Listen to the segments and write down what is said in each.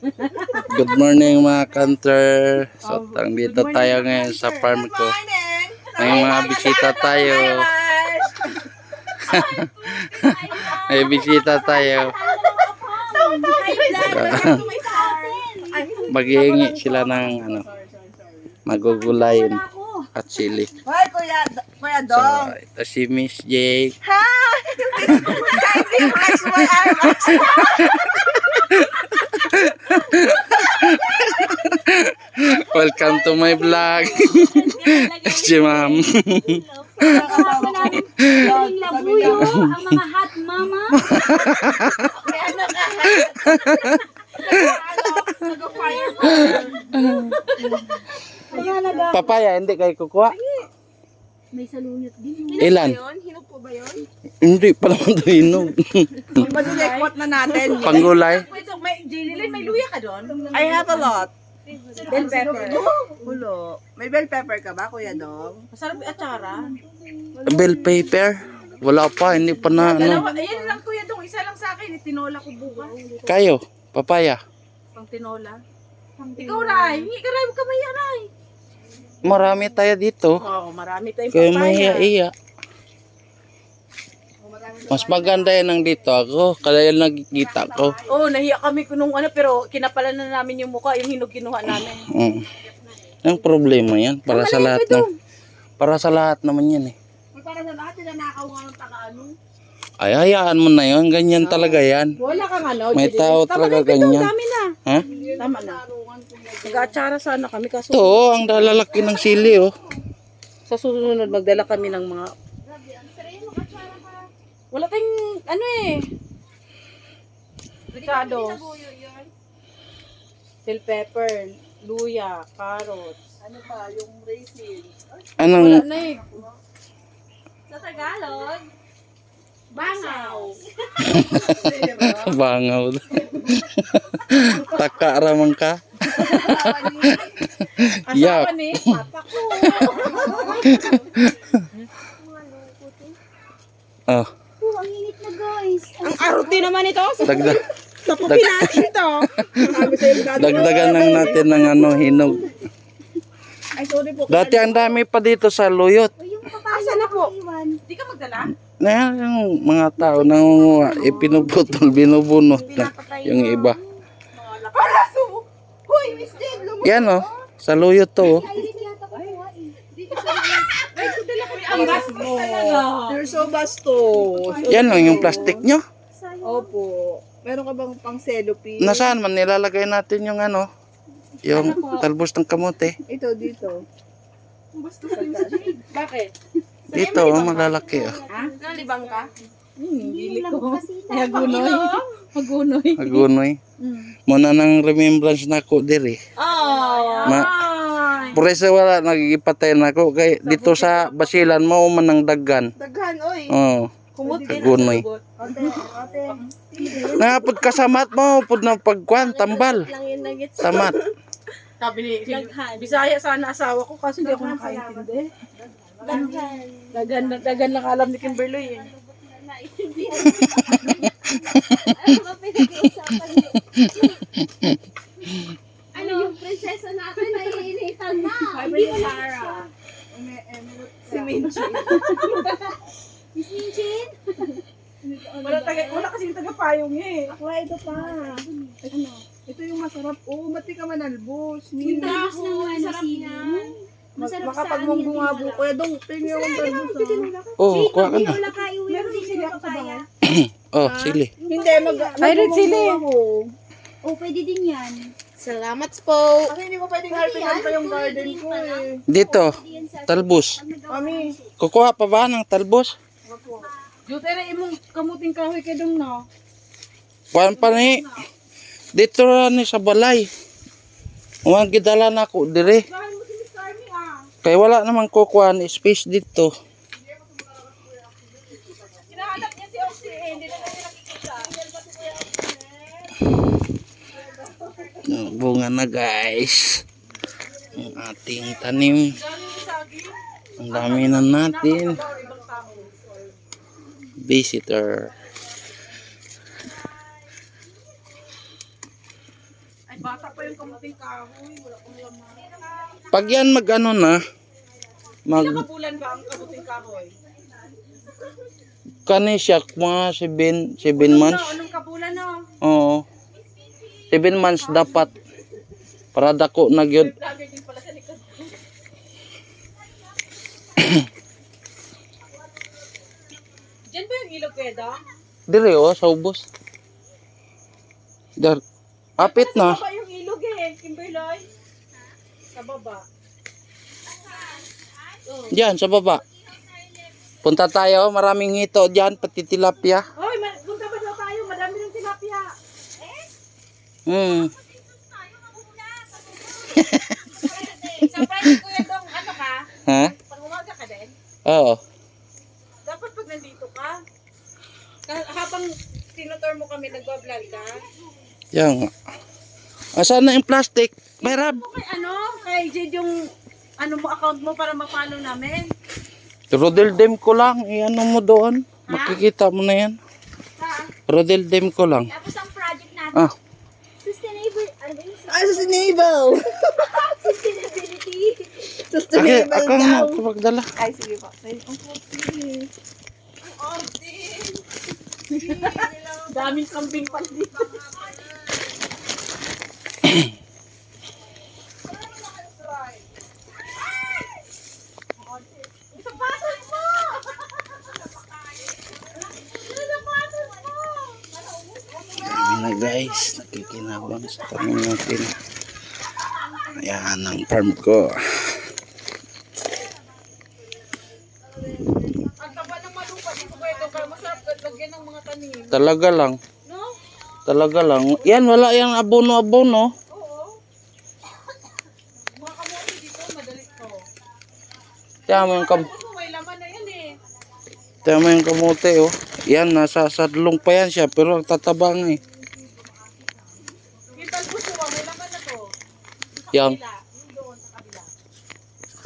Good morning mga kanter. So, tang dito tayo ngayon sa farm ko. May mga bisita tayo. May bisita tayo. Maghihingi sila ng ano, magugulayin at sili. Hoy, Kuya, Kuya So, Dong. ito si Miss Jake. Hi! Kindly flex my arms. Welcome to my vlog. si ma'am. Yung labuyo, ang mga hot mama. Papaya, hindi kayo kukuha? May salunit din. Ilan? Hinog po ba yun? Hindi pa naman ito hinog. Madulekot na natin. Panggulay. May, Jinilin, may luya ka doon? I have a lot. Bell pepper. Hulo. May bell pepper ka ba, Kuya Dong? Masarap yung atsara. Bell paper. Wala pa, hindi pa na ano. Dalawa, ayan lang kuya dong, isa lang sa akin, tinola ko bukas. Kayo, papaya. Pang tinola. Ikaw Ray, hindi ka Ray, huwag ka mahiya Ray. Marami tayo dito. Oo, marami tayong Kaya papaya. mahiya-iya. Mas maganda yan ang dito ako. Kaya yung nagkikita ko. Oo, nahiya kami kung nung ano, pero kinapalan na namin yung mukha, yung hinog kinuha namin. Mm. Ang problema yan. Para sa lahat ng... Para sa lahat naman yan eh. Para sa lahat, tinanakaw nga ng taga-ano. Ay, hayaan mo na yun. Ganyan talaga yan. Wala kang ano, May tao Tama talaga na, Pito, ganyan. dami na. Ha? Tama na. Nag-atsara sana kami, kaso Ito, oh, ang lalaki ng sili oh. sa susunod magdala kami ng mga... Wala tayong, ano eh. Ricado. Bell pepper, luya, carrots. Ano pa, yung raisin. Wala Anong na eh. Sa Tagalog, bangaw. bangaw? Taka ramang ka? Yak. Asawa ni papa ko. Oh, Oh, ang init na guys. Ang aruti naman ito. dagdag. Tapupin natin to. Dagdagan lang natin ng ano, hinog. Ay, sorry po. Dati ang dami pa dito sa luyot. O yung papaya Asa na po? iwan. Di ka magdala? Na yung mga tao nangunguha, ipinuputol, binubunot na yung iba. Paraso! Hoy, Miss Jade, lumabas. Yan oh, sa luyot to oh. Ang gas mo. You're so bastos. Yan lang yung plastic nyo. Opo. Meron ka bang pang cellophane? Nasaan man nilalagay natin yung ano, yung talbos ng kamote. Ito, dito. Bakit? Dito, oh, malalaki oh. Ha? Nalibang ka? Hindi lang kasi Hagunoy. Hagunoy. Agunoy. Muna nang remembrance na ako diri. Oh. Ma eso wala nagigipatay na ako kay dito sa basilan mo man ang daggan. Daghan, oy. Oh, Kumot ka agunoy. Ate, ate. Nangapod kasamat mo pud na pagkuan tambal. Samat. Sabi ni, Bisaya sana asawa ko kasi hindi ako nakaintindi. Daghan. Dagan, dagan lang alam ni Kimberly eh. Ano ba niyo? Ano yung prinsesa natin naiinitan na. Hindi mo na. Si Minchi. Miss Minchin? Wala, taga, wala kasing taga-payong eh. Wala, ito pa. Ano? Ito yung masarap. Oo, ba't di ka manalbos? Yung ng ano sili. Masarap sa Makapagmungbungabo. Kuya Dong, tingin ako talbos ah. Oh, kuha ka na. Wala. Meron din sila papaya. Oh, sili. Hindi, mag... Ay, red sili. Oh, pwede din yan. Salamat po. Kasi hindi ko pwedeng harpikan pa yung garden ko eh. Dito, talbos. Mami, Kukuha pa ba ng talbos? Jutere imong kamuting kahoy kay dong no. Kuan pa ni. Dito ra ni sa balay. Uwang gidala na ako dire. Kay wala namang kukuan space dito. Hinahanap niya si Oxy eh, hindi na namin nakikita. Bunga na guys. Ang ating tanim. Ang dami na natin. Visitor. Bata pa yung kamuting kahoy. Wala. Pag yan mag ano na, mag Nakabulan ba ang kamuting kahoy? kani siya mga 7 7 months. No, anong kabulan no? Oo. 7 months dapat para dako na gyud. Diyan ba yung ilog kuya Dong? Dire oh sa ubos. Dar apit na. Sa baba yung ilog eh, Kimberly. Sa baba. Diyan sa baba. Punta tayo, maraming hito diyan pati tilapia. Hoy, punta ba daw tayo? Madami ng tilapia. Hmm. Sa Friday kuya Dong, ano ka? Ha? Pag umaga ka din? Oo. Dapat pag nandito ka, habang tinutur mo kami, nagbablog ka, Yan. nga. Asan na yung plastic? Merab. kay ano, kay Jade yung ano mo account mo para ma-follow namin. Rodel dem ko lang. Iano mo doon. Makikita mo na yan. Rodel dem ko lang. Tapos ang project natin, Ah. sustainable, ano ba yun? Ah, sustainable. Sustainability. Sustainable ako na daw. kapagdala. Ay, sige po. Ay, ang puti. Daming kambing pa dito. Na guys. Nakikinabang sa tanim natin. Ayan ang farm ko. Talaga lang. Talaga lang. Yan, wala yung abono-abono. Oo. Mga kamote dito, madali to. Tiyan mo yung, kam tiyan mo yung kamote, oh. Yan, nasa sadlong pa yan siya, pero ang tatabang eh. Yan.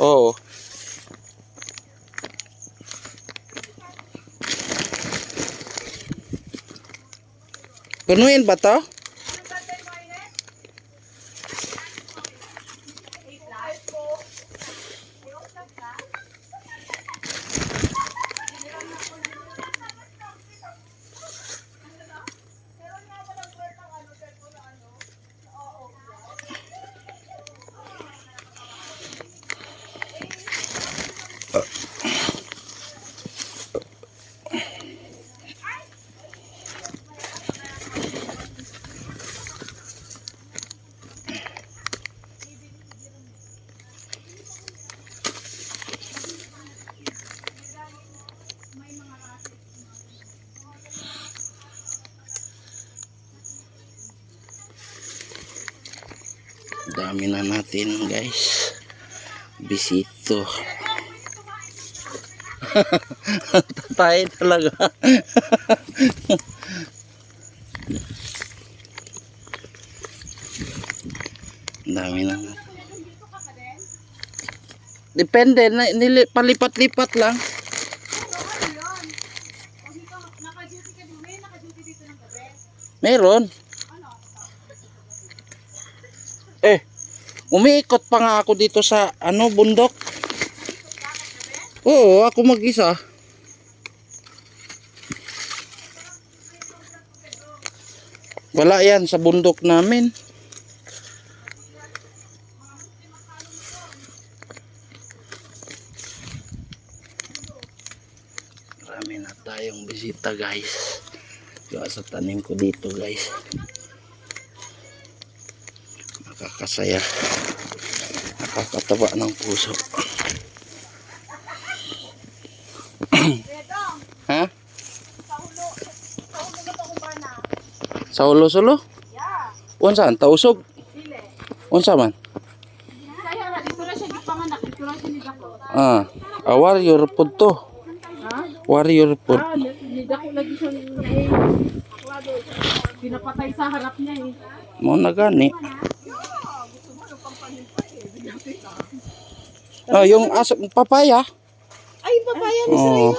Oo. Punuin ba to? Dami na natin guys. Bisito. Tatay talaga. Dami na. Depende, nili, palipat-lipat lang. Meron. Umiikot pa nga ako dito sa ano bundok. Oo, ako mag-isa. Wala yan sa bundok namin. Marami na tayong bisita guys. Kaya sa tanim ko dito guys. Nakakasaya. Nakakataba ng puso. ha? Sa ulo-sulo? Unsa? Tausog? Unsa man? Ah, ah warrior food to. Ha? Warrior food. Ah, nidako lagi siya eh. Pinapatay sa harap niya eh. Mo na gani. Ah, yung aso, papaya. Ay, papaya ni Oh.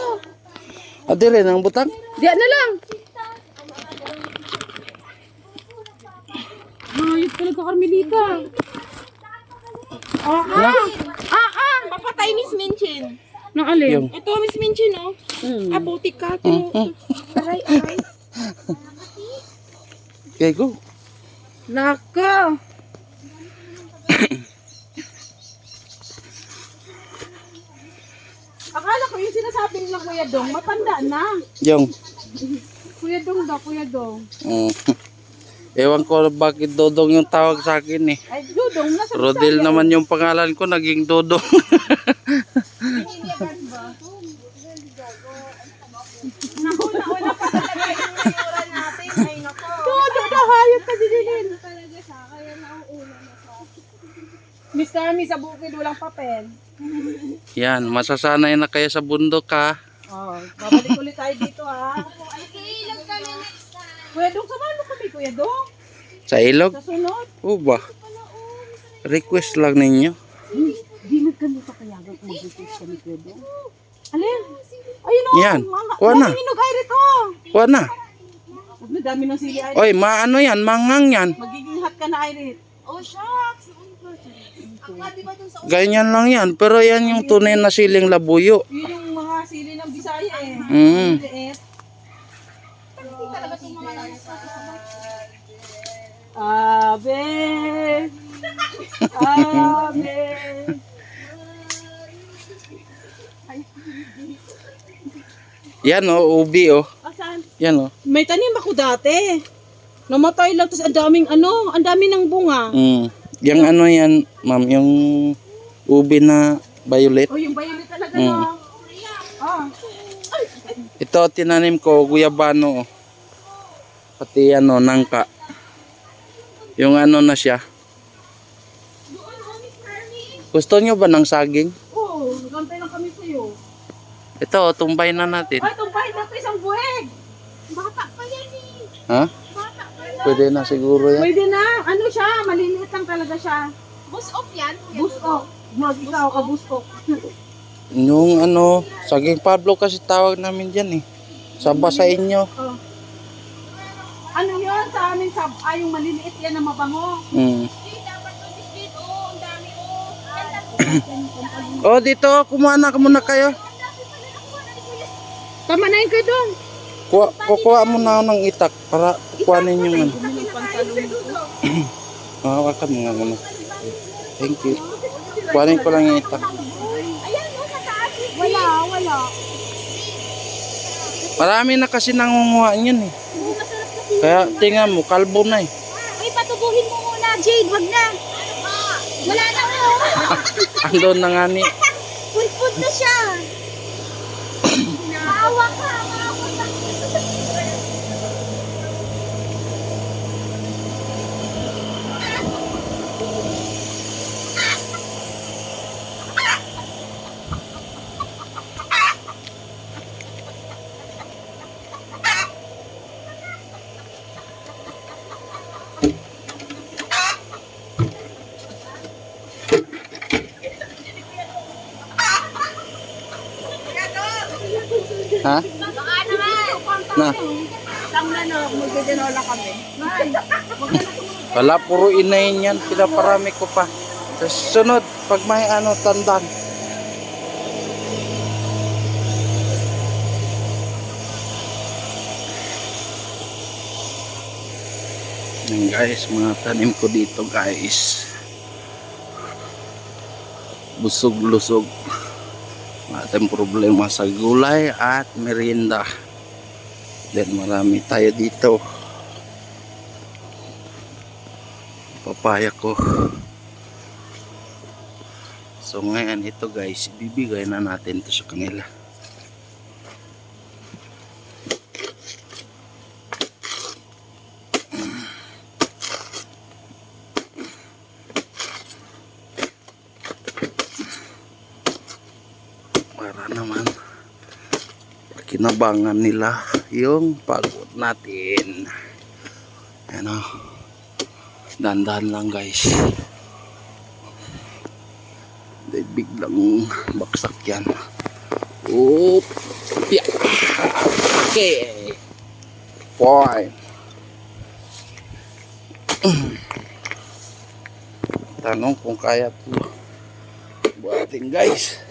Ah, dire nang butang. Diyan na lang. Ayot talaga, Carmelita. Ah, ah. Ah, ah. Papatay, Miss Minchin. Nang alin? Yung, Ito, Miss Minchin, oh. Hmm. Ah, butik ka. Ito. Aray, aray. okay, go. Nako. Ko yung sinasabi nila Kuya Dong, matanda na. Yung, Kuya Dong daw, Kuya Dong. mm, ewan ko bakit Dodong yung tawag sa akin eh. Ay, Dudong, nasa Rodel naman yung pangalan ko, naging Dodong. Nauna-una pa talaga yung mayura natin. Ay, nako. Dudong daw, hayop ka dinilin. Miss Carmi, sa bukid walang papel. Yan, masasanay na kayo sa bundok ha. Oh, babalik ulit tayo dito ha. Kuya Dong, mo kami, Kuya Dong. Sa ilog? Sa sunod. O ba? Request lang ninyo. Di na kami papayagan kung mag-request kami, Kuya Dong. Alin? Ayun o. Yan, Mga, kuha na. mga hinog ay rito. Kuha na. Ang dami ng sili ay. Oy, maano yan? Mangang yan. Magiging hot ka na ay Oh, shucks. Ganyan lang yan. Pero yan yung tunay na siling labuyo. Yun yung mga sili ng Bisaya eh. Mm. Abe. Abe. Yan oh, ubi oh. Asan? Yan oh. May tanim ako dati. Namatay lang, tapos ang daming ano, ang dami ng bunga. Mm. Yung ano yan, ma'am, yung ubi na violet. Oh, yung violet talaga Mm. no. Ah. Ito tinanim ko, guyabano oh. Pati ano, nangka. Yung ano na siya. Gusto nyo ba ng saging? Oh, nagantay lang kami sa'yo. Ito, oh, tumbay na natin. Ay, tumpay na ito isang buweg. Bata pa yan eh. Ha? Pwede na siguro yan. Pwede na. Ano siya? Maliliit lang talaga siya. Bus off yan. Bus off. Mag ikaw ka bus off. Yung ano, saging Pablo kasi tawag namin dyan eh. Saba sa inyo. Oh. Ano yun sa amin? Sa, ay, yung maliliit yan na mabango. Mm. Oh, ang dami oh. Oh, dito, kumuha na muna kayo. Tama na yun kayo doon. Kuha, kukuha mo na ako ng itak para kukuhanin yung ano. Mahawakan mo nga muna. Thank you. Kuhanin ko lang yung itak. Wala, wala. Marami na kasi nangunguha niyan eh. Kaya tingnan mo, kalbo na eh. Uy, patubuhin mo muna, Jade. Wag na. Wala na oh. Andun na nga ni. Pulpud na siya. Maawa ka. Maawa ka. Ha? Baka naman. Na. Tama na no, magdedenola kami. Wala, puro inayin yan. Pinaparami ko pa. Sa sunod, pag may ano, tandang. Yan guys, mga tanim ko dito guys. Busog-lusog. Ating problema sa gulay at merienda. Then marami tayo dito. Papaya ko. So ngayon ito guys, ibibigay na natin to sa kanila. Para naman kinabangan nila yung pagod natin. Ano? Dandan lang guys. Hindi biglang baksak yan. Oop. Yeah. Okay. Fine. Tanong kung kaya to buhatin guys.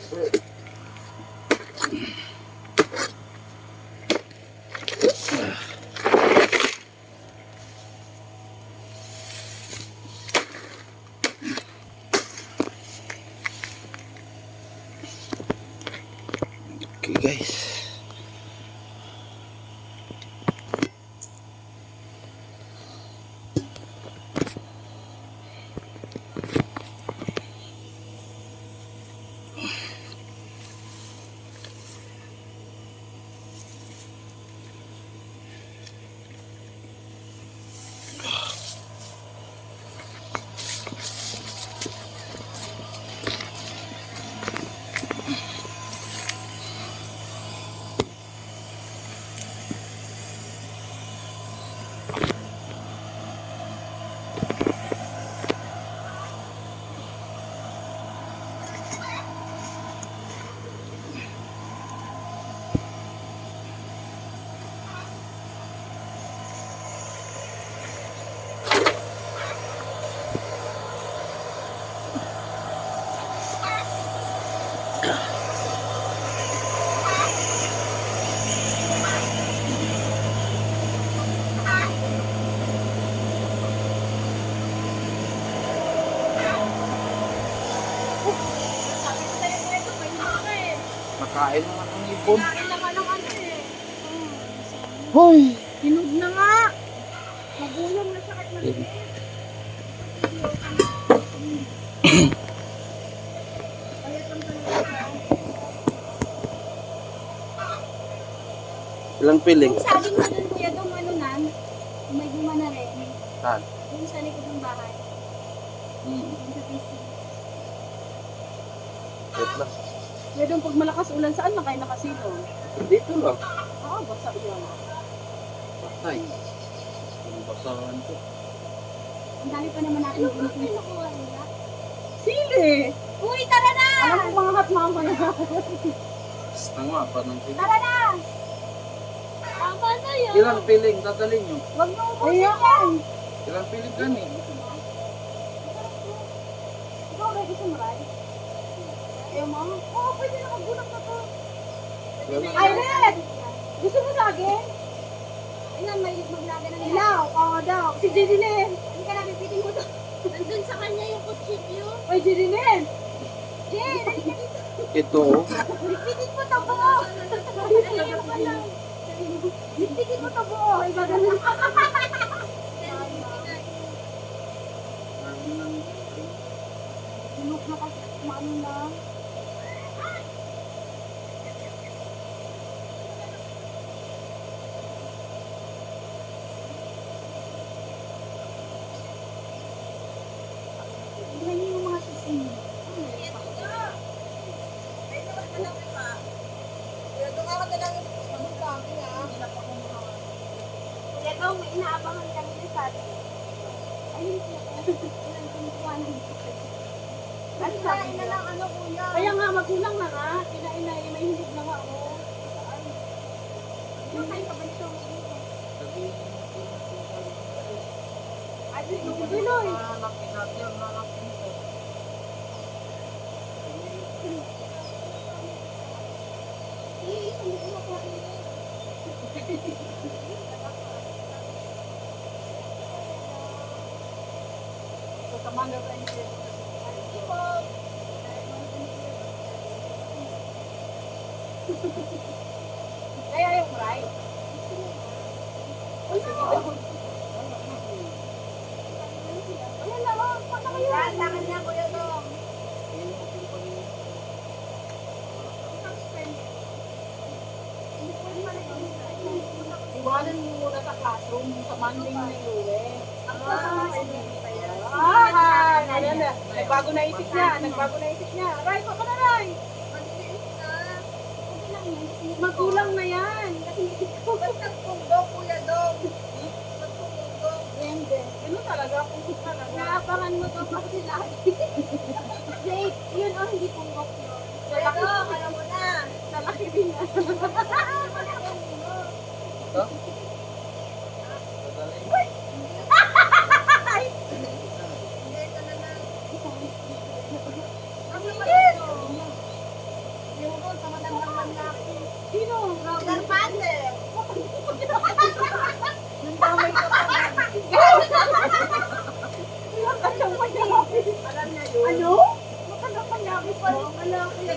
Piling? Saging na dun kuya, dong ano nan, may guma na rin. Saan? Yung sa likod ng bahay. Hmm. Yung sa PC. Wait lang. Kuya Dong, pag malakas ulan, saan na kayo nakasilo? Dito lang. Ah, basa yan. Patay. Ang basahan ko. Ang dami pa naman natin ginukuha. Sili! Uy, tara na! Alam ko mga hat mamaya. Tama pa ng piling. Tara na! Tama na yun. Ilang piling dadalhin nyo? Huwag mo ubusin yan. Ilang piling gani? Ikaw ready sa maray? Ayaw mo? Oo, pwede na magulang na to. Ay, Red! Gusto mo saging? Ayun, may maglaga ng Ilaw, oo daw. Si Jidilin. Hindi ka na, bibitin mo to. Nandun sa kanya yung kutsilyo. Oy, Jidilin! Jen, halika dito. Ito. Bibitin mo to buo. Ayaw ka lang. Bitigin mo to buo. Ay, gaganon. Hinok na kasi, maano na. Tingnan niyo yung mga sising. Kuya Dong, may inaabangan kami na sa atin. Ayun siya. Ayun, kumukuha ng Ano sabi na lang ano kuya? Kaya nga, magulang na nga. Kinain na, may hilig na nga. Oh. Kumakain ka ba nito? Ay, yung Pinoy. Commander Friendship. Kaya yung fry. Wala na, oh. Paano kayo? Langan niya, kuya Dong. Iwanan mo muna sa classroom sa Monday na iuwi. Ah, ayan na. Nagbago na isip niya. Nagbago na isip niya. Ray, pa ka na, Ray. Magulang na yan. Ganun talaga. Kung talaga. Naabangan mo to kasi lagi. Jake, yun oh, hindi punggok yun. Lalaki. alam mo na. Lalaki din yan. kasi.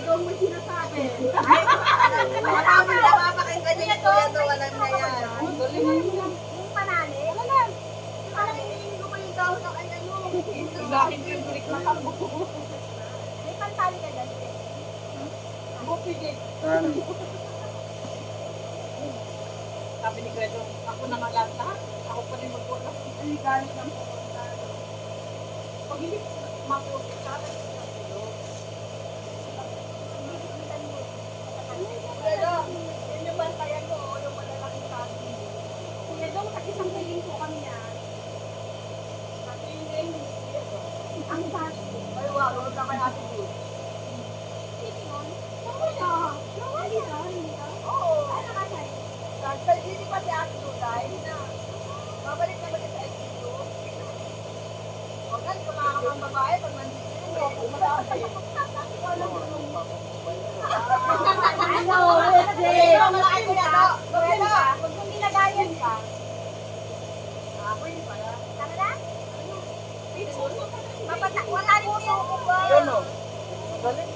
Daw mo sinasabi. Wala mo na mapakinggan niya. Alam niya yan. Yung panali? Wala na. Parang iniinig ko pa yung dahon ng ano. Dahil yung bulik na kambo. May pantali ka dyan. eh. Bupigit. Sabi ni Credo, ako na lahat lahat. Ako pa rin magwala. Ay, galit ng pumunta. Pag hindi mapulog Pero, yun yung bantayan ko, yung malalaking sabi. Kuya Dong, sa isang piling po kami piling, Kuya Dong. Ang sabi. Ay, wow. Huwag ka kay ate Jude. Sino yun? Nawala. Nawala. Oo. Ano ka sa'yo? Sa hindi pa si ate Jude ay na. Babalik naman siya sa ICU. Huwag ka, kung nakakang babae, pag nandito yun, huwag kang malaki. Ano? Kasi, Ang malaki ko yan, no? Kuya Dong, Huwag mong nilagayan ka. Ah, pwede pala. Tama na? Papata, wala rin puso ko ba? Yun, no? Galing.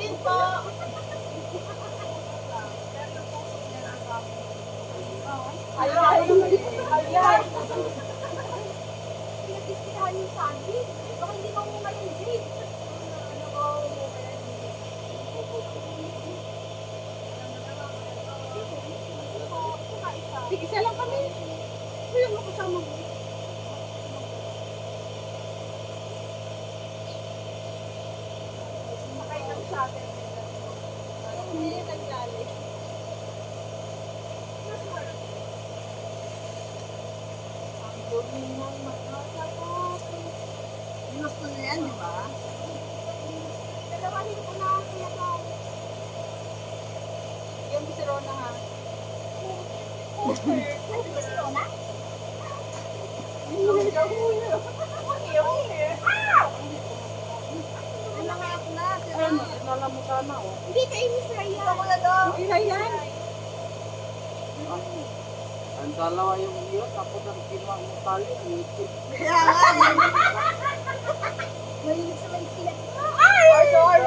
Din po. Ay, ay, ay. Pinagdiskitahan yung sabi. Baka hindi ka mo ngayon, Jade. Ano ba mo Sige, isa lang kami. Ito yung kasama mo. Nakailang sa atin. Hindi naglali. Ginusto niya yan, di ba? Dalawahin ko na kaya to. Yung si Rona ha. Ano ba si Rona? Na? Si Ayun, nalala mo sana oh. Hindi kay Miss Raya. Ito ko na daw. Ina yan. Ang dalawa yung iyo, tapos ang kinuha mo tali, ang ipit. Kaya nga. Mahilig sa may sila. Ay, sorry.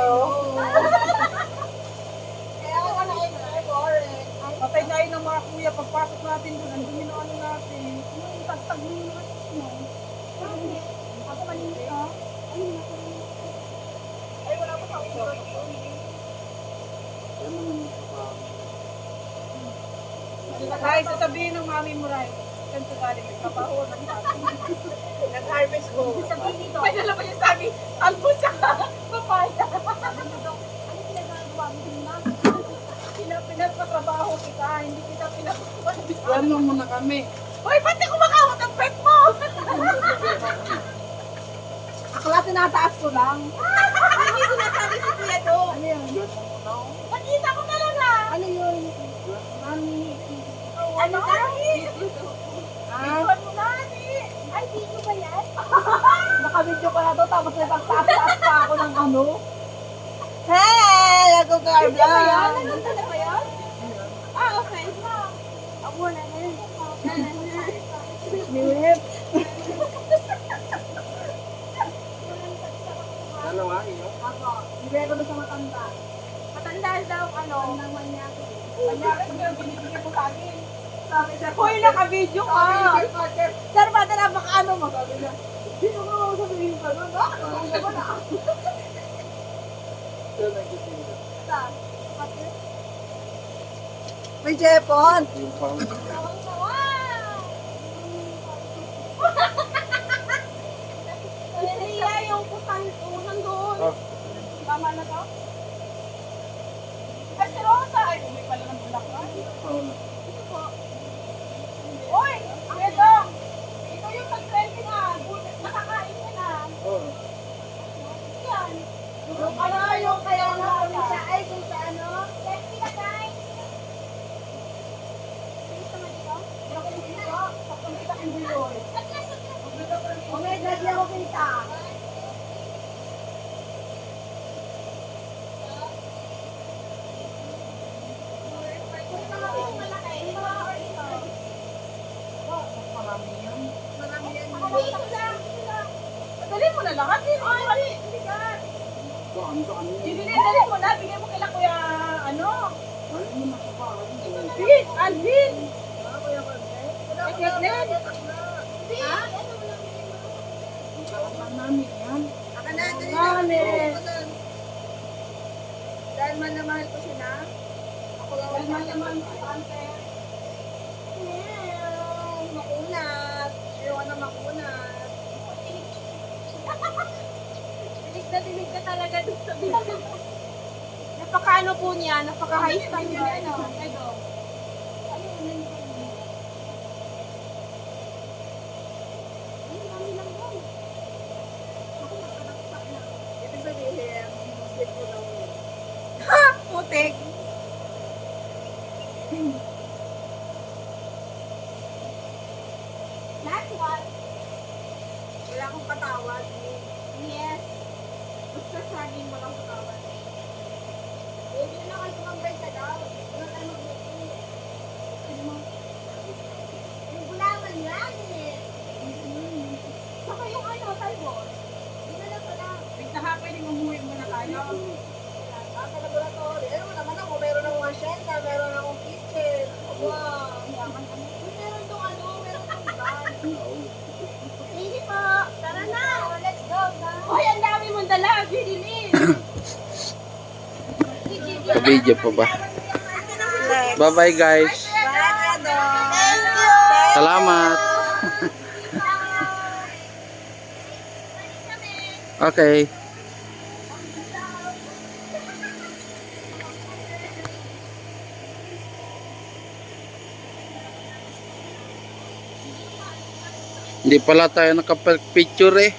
Kaya ako na ay sorry. Patay tayo ng mga kuya. Pagpasok natin doon, ang dumi ng ano natin. Yung tagtag mo yung ano mo. Ako malinis ka. Ayun na Ay, wala pa sa ulo. Yan naman yung trabaho. Ray, sasabihin ng mami mo, Ray. Ganito kabaho ng sabi. Nag-harvest ko. Sabihin dito. May dala pa yung sabi, albo tsaka papaya. Ano ginagawa mo din na? Pina- Pinagpatrabaho kita, hindi kita pinagpatrabaho. Ano muna kami? Hoy, ba't di kumakawat ang pet mo? Akla tinataas ko lang. Hindi sinasabi si Kuya Do. Ano yun? Nakita ko talaga. Ano yun? Ano ka? Ah, Iwan mo na, ate. Ay, dito ba yan? nakabidyo ko na to tapos nagtaas-taas pa ako ng ano. Hey! Ako ka Dito ba yan? Nandun talaga yan? Ah, okay. Ako na na yun. Nip! Dalawa, iyo? Ako. Bibigay ko sa matanda. Matanda daw, ano? Ang manyaki. Kanyari, yung binibigay mo sa akin. Sabi siya, Hoy, naka-video ka. Sir, bata na baka ano mo? Sabi niya, sino mo ako sabihin ka nun? Ah, ano naman ah? May Jepon! Yung pang... Kaya yung ko nandun. Oh. Tama na to? Ay, si Rosa. Ay, bumay pala ng bulaklak. Hoy, ito. Ito yung nag-trending na. Nakakain ka na. Oh. Yan. Yung ano, yung kaya nga kami sa, ay, kung sa ano? Let's see na, guys. Bilis naman ito. Oh my God, di ako kita. Kunin mga malaki. lahat. Hindi mo kami. Dinidali mo na. Bigay mo kila kuya, ano? Alvin! Alvin! Ay, Kathleen. Ha? Aka na, dali Mami. na. Dahil man na mahal ko siya na. Ako lang ang sa tante. Meow, makunat. Ayaw na makunat. Tinig na tinig ka talaga dun sa video. Napaka-ano po niya, napaka-high standard. Ano? Ito. Ibig sabihin, sleep ko daw yun. Ha! Putik! That's what, Wala akong patawad. yes. Basta saging walang patawad. Huwag yun na kayo tumambay sa daw. Wala tayo magbuti. Yung gulaman yan eh. Saka yung ano, talbos. Hindi na lang pala. Wait na ha, pwedeng umuwi Ah, sa laboratory. Ano naman ako, meron akong asyenda, meron akong kitchen. Wow. Meron tong ano, meron tong po. Tara na, let's go na. Hoy, ang dami mong dala, pa ba? Bye-bye guys. Salamat. Okay. Hindi pala tayo nakapag-picture eh.